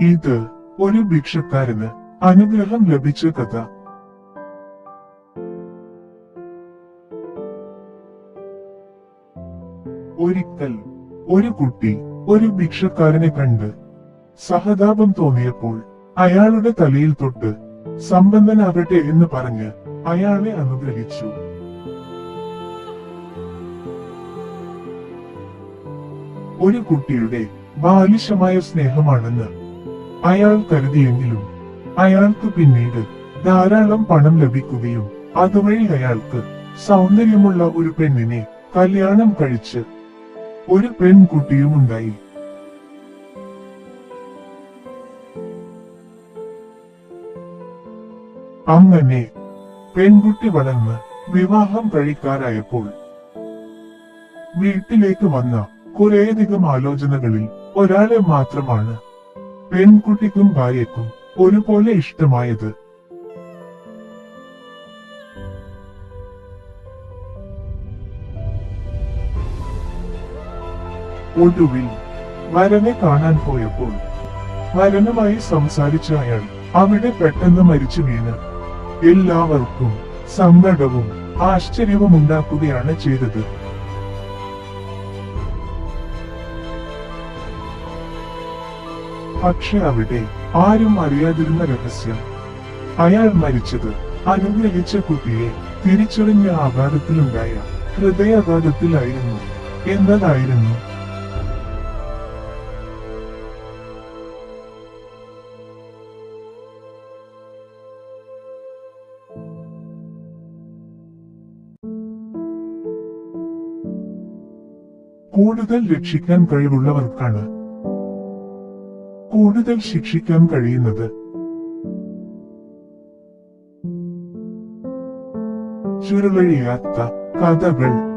ഇത് ഒരു ഭിക്ഷക്കാരന് അനുഗ്രഹം ലഭിച്ച കഥ. ഒരിക്കൽ ഒരു കുട്ടി ഒരു ഭിക്ഷക്കാരനെ കണ്ട് സഹതാപം തോന്നിയപ്പോൾ അയാളുടെ തലയിൽ തൊട്ട് സമ്പന്നനാകട്ടെ എന്ന് പറഞ്ഞ് അയാളെ അനുഗ്രഹിച്ചു. ഒരു കുട്ടിയുടെ ബാലിശമായ സ്നേഹമാണെന്ന് അയാൾ കരുതിയെങ്കിലും അയാൾക്ക് പിന്നീട് ധാരാളം പണം ലഭിക്കുകയും അതുവഴി അയാൾക്ക് സൗന്ദര്യമുള്ള ഒരു പെണ്ണിനെ കല്യാണം കഴിച്ച് ഒരു പെൺകുട്ടിയും ഉണ്ടായി. അങ്ങനെ പെൺകുട്ടി വളർന്ന് വിവാഹം കഴിക്കാറായപ്പോൾ വീട്ടിലേക്ക് വന്ന കുറേയധികം ആലോചനകളിൽ ഒരാളെ മാത്രമാണ് പെൺകുട്ടിക്കും ഭാര്യക്കും ഒരുപോലെ ഇഷ്ടമായത്. ഒടുവിൽ വരനെ കാണാൻ പോയപ്പോൾ വരനുമായി സംസാരിച്ച അയാൾ അവിടെ പെട്ടെന്ന് മരിച്ചു വീണ്. എല്ലാവർക്കും സങ്കടവും ആശ്ചര്യവും ഉണ്ടാക്കുകയാണ് ചെയ്തത്. പക്ഷെ അവിടെ ആരും അറിയാതിരുന്ന രഹസ്യം. അയാൾ മരിച്ചത് അനുഗ്രഹിച്ച കുട്ടിയെ തിരിച്ചറിഞ്ഞ ആഘാതത്തിലുണ്ടായ ഹൃദയാഘാതത്തിലായിരുന്നു എന്നതായിരുന്നു. കൂടുതൽ രക്ഷിക്കാൻ കഴിവുള്ളവർക്കാണ് കൂടുതൽ ശിക്ഷിക്കാൻ കഴിയുന്നത്? ചുരുളഴിയാത്ത കഥകൾ.